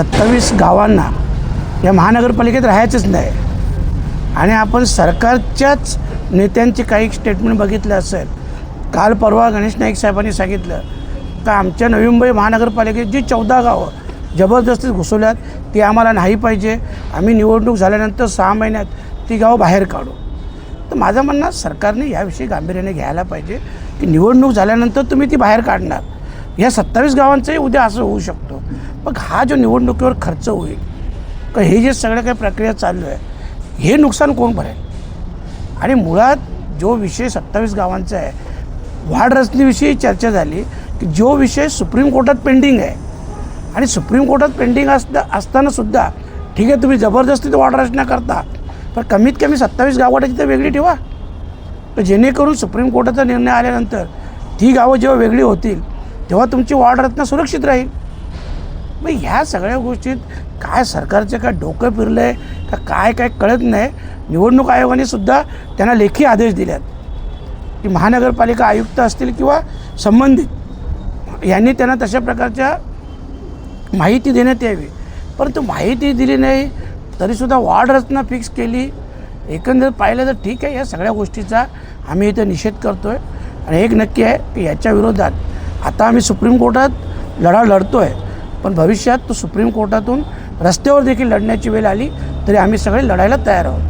सत्तावीस गावांना या महानगरपालिकेत राहायचंच नाही. आणि आपण सरकारच्याच नेत्यांचे काही स्टेटमेंट बघितलं असेल काल परवा गणेश नाईक साहेबांनी सांगितलं का आमच्या नवी मुंबई महानगरपालिकेत जी चौदा गावं जबरदस्तीत घुसवल्यात ती आम्हाला नाही पाहिजे. आम्ही निवडणूक झाल्यानंतर सहा महिन्यात ती गावं बाहेर काढू. तर माझं म्हणणं सरकारने याविषयी गांभीर्याने घ्यायला पाहिजे की निवडणूक झाल्यानंतर तुम्ही ती बाहेर काढणार. या सत्तावीस गावांचंही उद्या असं होऊ शकतो. मग हा जो निवडणुकीवर खर्च होईल का हे जे सगळं काही प्रक्रिया चालू आहे हे नुकसान कोण भरेल? आणि मुळात जो विषय सत्तावीस गावांचा आहे वाढ रचनेविषयी चर्चा झाली की जो विषय सुप्रीम कोर्टात पेंडिंग आहे आणि सुप्रीम कोर्टात पेंडिंग असता असतानासुद्धा ठीक आहे तुम्ही जबरदस्ती वाढ रचना करता पण कमीत कमी सत्तावीस गावाची तर वेगळी ठेवा. तर जेणेकरून सुप्रीम कोर्टाचा निर्णय आल्यानंतर ती गावं जेव्हा वेगळी होतील तेव्हा तुमची वाढ रचना सुरक्षित राहील. मग ह्या सगळ्या गोष्टीत काय सरकारचं काय डोकं फिरलं आहे का काय काय कळत नाही. निवडणूक आयोगाने सुद्धा त्यांना लेखी आदेश दिल्यात की महानगरपालिका आयुक्त असतील किंवा संबंधित यांनी त्यांना तशा प्रकारच्या माहिती देण्यात यावी. परंतु माहिती दिली नाही तरीसुद्धा वाढ रचना फिक्स केली. एकंदर पाहिलं तर ठीक आहे या सगळ्या गोष्टीचा आम्ही इथं निषेध करतो आहे आणि एक नक्की आहे की याच्या विरोधात आता आम्ही सुप्रीम कोर्टात लढा लढतो आहे पण भविष्यात तो सुप्रीम कोर्टातून रस्त्यावर देखील लढण्याची वेळ आली तरी आम्ही सगळे लढायला तयार आहोत.